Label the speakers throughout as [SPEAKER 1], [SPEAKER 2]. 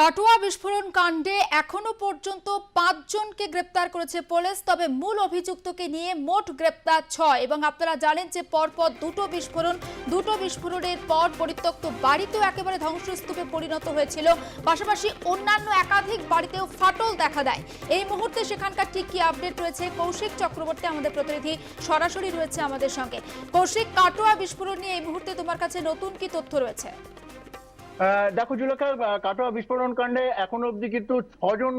[SPEAKER 1] কাটোয়া বিস্ফোরণ কাণ্ডে এখনও পর্যন্ত পাঁচজনকে গ্রেপ্তার করেছে পুলিশ, তবে মূল অভিযুক্তকে নিয়ে মোট গ্রেপ্তার ছয় এবং আপনারা জানেন যে পরপর দুটো বিস্ফোরণ, দুটো বিস্ফোরণের পর পরিত্যক্ত বাড়িতেও একেবারে ধ্বংসস্তূপে পরিণত হয়েছিল। পাশাপাশি অন্যান্য একাধিক বাড়িতেও ফাটল দেখা দেয়। এই মুহূর্তে সেখানকার ঠিক কি আপডেট রয়েছে? কৌশিক চক্রবর্তী আমাদের প্রতিনিধি সরাসরি রয়েছে আমাদের সঙ্গে। কৌশিক, কাটোয়া বিস্ফোরণ নিয়ে এই মুহূর্তে তোমার কাছে নতুন কি তথ্য রয়েছে?
[SPEAKER 2] দেখো জুলেখা কাটোয়া বিস্ফোরণ কাণ্ডে এখন অব্দি কিন্তু ছজন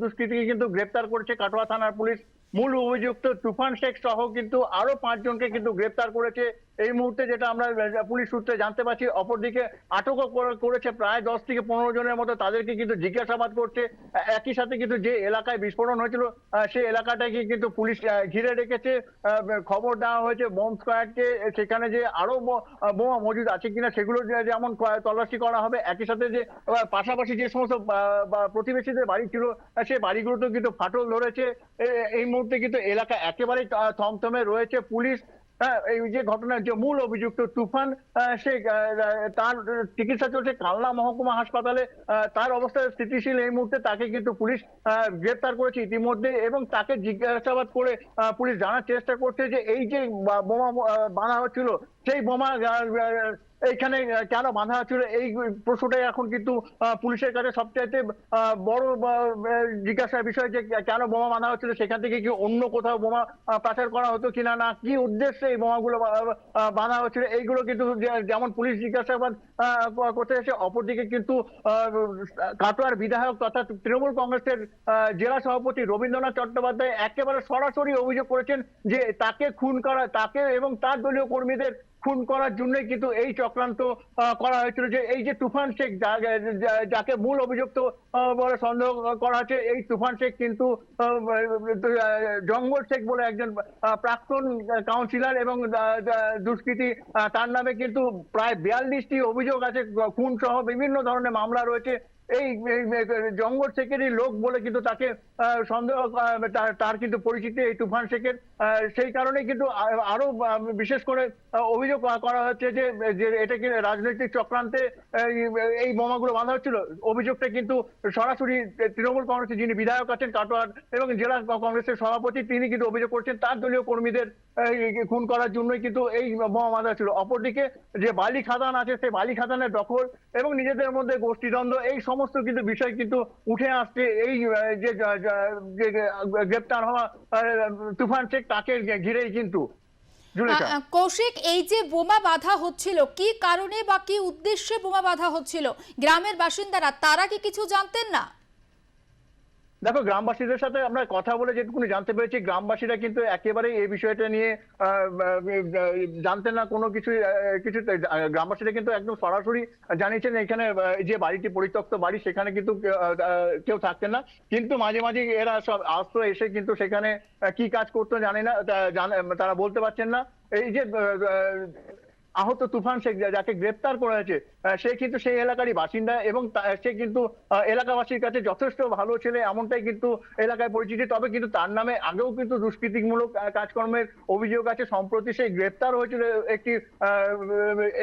[SPEAKER 2] দুষ্কৃতীকে কিন্তু গ্রেপ্তার করেছে কাটোয়া থানার পুলিশ। মূল অভিযুক্ত তুফান শেখ সহ কিন্তু আরও পাঁচজনকে কিন্তু গ্রেপ্তার করেছে এই মুহূর্তে যেটা আমরা পুলিশ সূত্রে জানতে পারছি, অপরদিকে আটকও করে- করেছে প্রায় দশ থেকে পনেরো জনের মতো। তাদেরকে কিন্তু জিজ্ঞাসাবাদ করছে। একই সাথে কিন্তু যে এলাকায় বিস্ফোরণ হয়েছিল সেই এলাকাটাকে কিন্তু পুলিশ ঘিরে রেখেছে। খবর দেওয়া হয়েছে বোম স্কোয়াডকে, সেখানে যে আরও বোমা মজুদ আছে কিনা সেগুলো যেমন তল্লাশি করা হবে, একই সাথে যে পাশাপাশি যে সমস্ত প্রতিবেশীদের বাড়ি ছিল সেই বাড়িগুলোতেও কিন্তু ফাটল ধরেছে। এই মুহূর্তে কিন্তু এলাকা একেবারে থমথমে রয়েছে। পুলিশ এই যে ঘটনা যে মূল অভিযুক্ত তুফান সে তার চিকিৎসা চলছে কালনা মহকুমা হাসপাতালে তার অবস্থা স্থিতিশীল এই মুহূর্তে তাকে কিন্তু পুলিশ গ্রেপ্তার করেছে ইতিমধ্যে এবং তাকে জিজ্ঞাসাবাদ করে পুলিশ জানার চেষ্টা করছে যে এই যে বোমা বাঁধা হচ্ছিল, সেই বোমা আহ, কেন বাঁধা হচ্ছিল এই প্রশ্নটাই এখন কিন্তু পুলিশের কাছে সবচাইতে বড় জিজ্ঞাসার বিষয় যে কেন বোমা বাঁধা হচ্ছিল সেখান থেকে কি অন্য কোথাও বোমা পাচার করা হতো কিনা না কি উদ্দেশ্যে এই বোমাগুলো বাঁধা হচ্ছিল এইগুলো কিন্তু যেমন পুলিশ জিজ্ঞাসাবাদ করতে এসে অপরদিকে কিন্তু কাটোয়ার বিধায়ক তথা তৃণমূল কংগ্রেসের জেলা সভাপতি রবীন্দ্রনাথ চট্টোপাধ্যায় একেবারে সরাসরি অভিযোগ করেছেন যে তাকে খুন করা তাকে এবং তার দলীয় কর্মীদের খুন করার জন্যই কিন্তু এই চক্রান্ত করা হয়েছিল যে এই যে তুফান শেখ যাকে মূল অভিযুক্ত বলে সন্দেহ করা হচ্ছে, এই তুফান শেখ কিন্তু জঙ্গল শেখ বলে একজন প্রাক্তন কাউন্সিলর এবং দুষ্কৃতী তার নামে কিন্তু প্রায় বিয়াল্লিশটি অভিযোগ আছে খুন সহ বিভিন্ন ধরনের মামলা রয়েছে এই জঙ্গল শেখেরই লোক বলে কিন্তু তাকে সন্দেহ তার- কিন্তু পরিচিতি এই তুফান শেখের। সেই কারণে কিন্তু আরও বিশেষ করে অভিযোগ করা হচ্ছে যে এটা কি রাজনৈতিক চক্রান্তে, এই- এই বোমাগুলো বাঁধা হচ্ছিল? অভিযোগটা কিন্তু সরাসরি তৃণমূল কংগ্রেসের যিনি বিধায়ক আছেন কাটোয়ার এবং জেলা কংগ্রেসের সভাপতি, তিনি কিন্তু অভিযোগ করছেন তার দলীয় কর্মীদের খুন করার জন্যই কিন্তু এই বোমা বাঁধা ছিল অপরদিকে যে বালি খাদান আছে, সেই বালি খাদানের দখল এবং নিজেদের মধ্যে গোষ্ঠীদ্বন্দ্ব, এই সমস্ত কিন্তু বিষয় কিন্তু উঠে আসছে। এই যে গ্রেপ্তার হওয়া তুফান শেখ তাকে ঘিরেই কিন্তু
[SPEAKER 1] কৌশিক এই যে বোমা বাধা হচ্ছিল কি কারণে বা কি উদ্দেশ্যে বোমা বাধা হচ্ছিল? গ্রামের বাসিন্দারা তারা কি কিছু জানতেন না?
[SPEAKER 2] দেখো, গ্রামবাসীদের সাথে আমরা কথা বলে যেটুকুনি জানতে পেরেছি, গ্রামবাসীরা কিন্তু একেবারে এই বিষয়টা নিয়ে জানতেন না কোনো কিছু কিছু গ্রামবাসীরা কিন্তু একদম সরাসরি জানিয়েছেন এখানে যে বাড়িটি পরিত্যক্ত বাড়ি, সেখানে কিন্তু কেউ থাকতেন না। কিন্তু মাঝে মাঝে এরা সব আসতো, এসে কিন্তু সেখানে কি কাজ করতো জানে না তারা বলতে পারছেন না। এই যে আহত তুফান শেখ যাকে গ্রেপ্তার করা হয়েছে সে কিন্তু সেই এলাকারই বাসিন্দা এবং সে কিন্তু এলাকাবাসীর কাছে যথেষ্ট ভালো ছেলে, এমনটাই কিন্তু এলাকায় পরিচিতি। তবে কিন্তু তার নামে আগেও কিন্তু দুষ্কৃতিমূলক কাজকর্মের অভিযোগ আছে। সম্প্রতি সে গ্রেপ্তার হয়েছিল একটি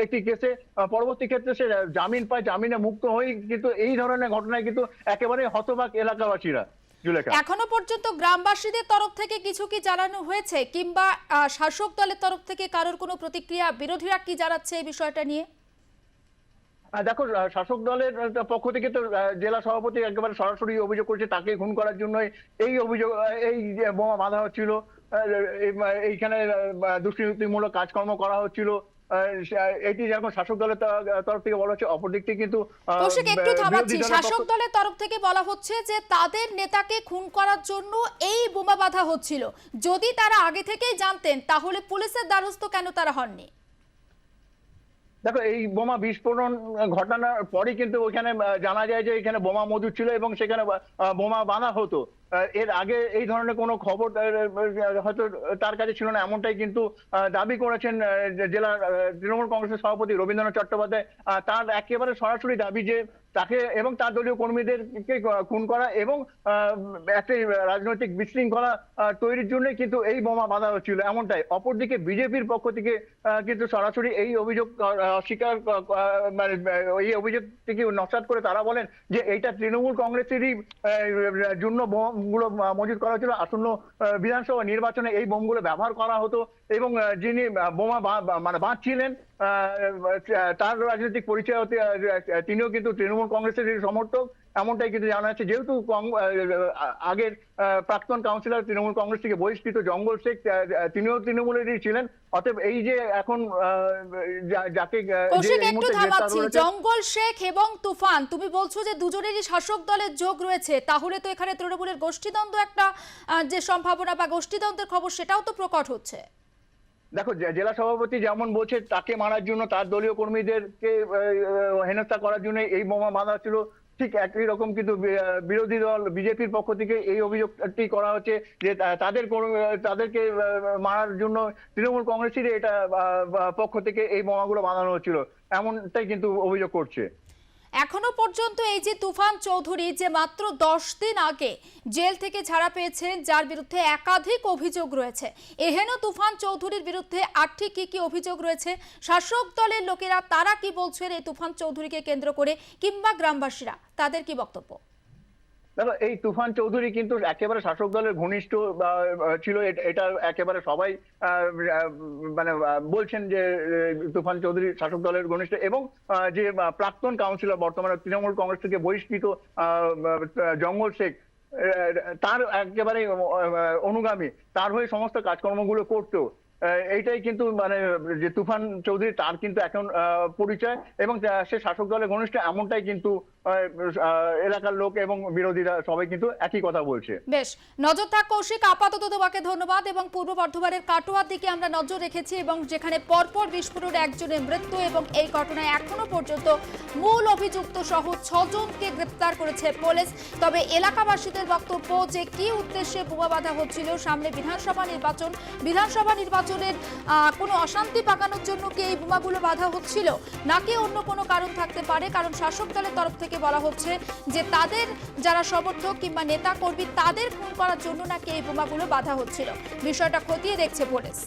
[SPEAKER 2] একটি কেসে। পরবর্তী ক্ষেত্রে সে জামিন পায়। জামিনে মুক্ত হয়ে কিন্তু এই ধরনের ঘটনায় কিন্তু একেবারে হতবাক এলাকাবাসীরা।
[SPEAKER 1] এখনও পর্যন্ত গ্রামবাসীদের তরফ থেকে কিছু কি জানানো হয়েছে? কিংবা শাসক দলের তরফ থেকে কারোর কোনো প্রতিক্রিয়া? বিরোধীরা কি জানাচ্ছে এই বিষয়টা নিয়ে?
[SPEAKER 2] দেখো শাসক দলের পক্ষ থেকে তো জেলা সভাপতি একেবারে সরাসরি অভিযোগ করেছে তাকে খুন করার জন্য এই অভিযোগ এই বোমা বাঁধা হচ্ছিল এই- এইখানে দুষ্কৃতিমূলক কাজকর্ম করা হচ্ছিল। এটি যেরকম শাসক দলের তরফ থেকে বলা হচ্ছে অপর দিক থেকে কিন্তু
[SPEAKER 1] কৌশিক একটু থামাচ্ছি। শাসক দলের তরফ থেকে বলা হচ্ছে যে তাদের নেতাকে খুন করার জন্য এই বোমা বাঁধা হচ্ছিল। যদি তারা আগে থেকেই জানতেন তাহলে পুলিশের দ্বারস্থ কেন তারা হননি?
[SPEAKER 2] দেখো এই বোমা বিস্ফোরণ ঘটনার পরই কিন্তু ওইখানে জানা যায় যে এখানে বোমা মজুদ ছিল এবং সেখানে বোমা বানা হতো। এর আগে এই ধরনের কোনো খবর হয়তো তার কাছে ছিল না, এমনটাই কিন্তু দাবি করেছেন জেলা তৃণমূল কংগ্রেসের সভাপতি রবীন্দ্রনাথ চট্টোপাধ্যায়। তার একেবারে সরাসরি দাবি যে তাকে এবং তার দলীয় কর্মীদেরকে খুন করা এবং একটি রাজনৈতিক বিশৃঙ্খলা তৈরির জন্য কিন্তু এই বোমা বাঁধা হচ্ছিল এমনটাই। অপরদিকে বিজেপির পক্ষ থেকে কিন্তু সরাসরি এই অভিযোগ অস্বীকার মানে এই অভিযোগ থেকে নস্বাত করে তারা বলেন যে এইটা তৃণমূল কংগ্রেসেরই জন্য বোমগুলো মজুত করা হয়েছিল। আসন্ন বিধানসভা নির্বাচনে এই বোমগুলো ব্যবহার করা হতো এবং যিনি বোমা মানে বাঁধছিলেন তার রাজনৈতিক পরিচয় হতে তিনিও কিন্তু তৃণমূল কংগ্রেসের সমর্থক এমনটাই কিন্তু জানা যাচ্ছে। যেহেতু আগের প্রাক্তন কাউন্সিলর তৃণমূল কংগ্রেস থেকে বহিষ্কৃত জঙ্গল শেখ তিনিও তৃণমূলেরই ছিলেন। অতএব এই যে এখন যাকে
[SPEAKER 1] একটু থামাচ্ছি জঙ্গল শেখ এবং তুফান তুমি বলছো যে দুজনেরই শাসক দলের যোগ রয়েছে তাহলে তো এখানে তৃণমূলের গোষ্ঠীদ্বন্দ্ব একটা যে সম্ভাবনা বা গোষ্ঠীদ্বন্দ্বের খবর সেটাও তো প্রকট হচ্ছে।
[SPEAKER 2] দেখো জেলা সভাপতি যেমন বলছে, তাকে মারার জন্য, তার দলীয় কর্মীদেরকে হেনস্থা করার জন্য এই বোমা বাঁধা ছিল। ঠিক একই রকম কিন্তু বিরোধী দল বিজেপির পক্ষ থেকে এই অভিযোগটি করা হচ্ছে যে তাদের তাদেরকে মারার জন্য তৃণমূল কংগ্রেসের এটা পক্ষ থেকে এই বোমাগুলো বাঁধানো হচ্ছিল। এমনটাই কিন্তু অভিযোগ করছে।
[SPEAKER 1] এখনও পর্যন্ত এই যে তুফান চৌধুরী যে মাত্র দশ দিন আগে জেল থেকে ছাড়া পেয়েছেন, যার বিরুদ্ধে একাধিক অভিযোগ রয়েছে। এহেন তুফান চৌধুরীর বিরুদ্ধে ঠিক কি কি অভিযোগ রয়েছে? শাসক দলের লোকেরা তারা কি বলছেন এই তুফান চৌধুরীকে কেন্দ্র করে কিংবা গ্রামবাসীরা? তাদের কি বক্তব্য?
[SPEAKER 2] দেখো এই তুফান চৌধুরী কিন্তু একেবারে শাসক দলের ঘনিষ্ঠ ছিল, এটা একেবারে সবাই মানে বলছেন যে তুফান চৌধুরী শাসক দলের ঘনিষ্ঠ এবং যে প্রাক্তন কাউন্সিলর, বর্তমানে তৃণমূল কংগ্রেস থেকে বহিষ্কৃত জঙ্গল শেখ তার একেবারে অনুগামী, তার হয়ে সমস্ত কাজকর্মগুলো করতো এইটাই কিন্তু মানে যে তুফান চৌধুরী, তার কিন্তু এখন পরিচয় এবং সে শাসক দলের ঘনিষ্ঠ, এমনটাই কিন্তু এলাকার লোক এবং বিরোধীরা সবাই কিন্তু একই কথা বলছে।
[SPEAKER 1] বেশ, নজর থাক কৌশিক, আপাতত তোমাকে ধন্যবাদ এবং পূর্ব বর্ধমানের কাটোয়ার দিকে আমরা নজর রেখেছি এবং যেখানে পরপর বিস্ফোরণে একজনের মৃত্যু এবং এই ঘটনায় এখনও পর্যন্ত মূল অভিযুক্ত সহ ছজনকে গ্রেপ্তার করেছে পুলিশ। তবে এলাকাবাসীদের বক্তব্য যে কি উদ্দেশ্যে বোমা বাঁধা হচ্ছিল, সামনে বিধানসভা নির্বাচন। বিধানসভা নির্বাচনের কোনো অশান্তি পাকানোর জন্য কি এই বোমাগুলো বাঁধা হচ্ছিল? নাকি অন্য কোনো কারণ থাকতে পারে? কারণ শাসক দলের তরফ থেকে বলা হচ্ছে যে তাদের যারা সমর্থক কিংবা নেতা কর্মী তাদের খুন করার জন্য নাকি এই বোমাগুলো বাধা হচ্ছিল। বিষয়টা খতিয়ে দেখছে পুলিশ।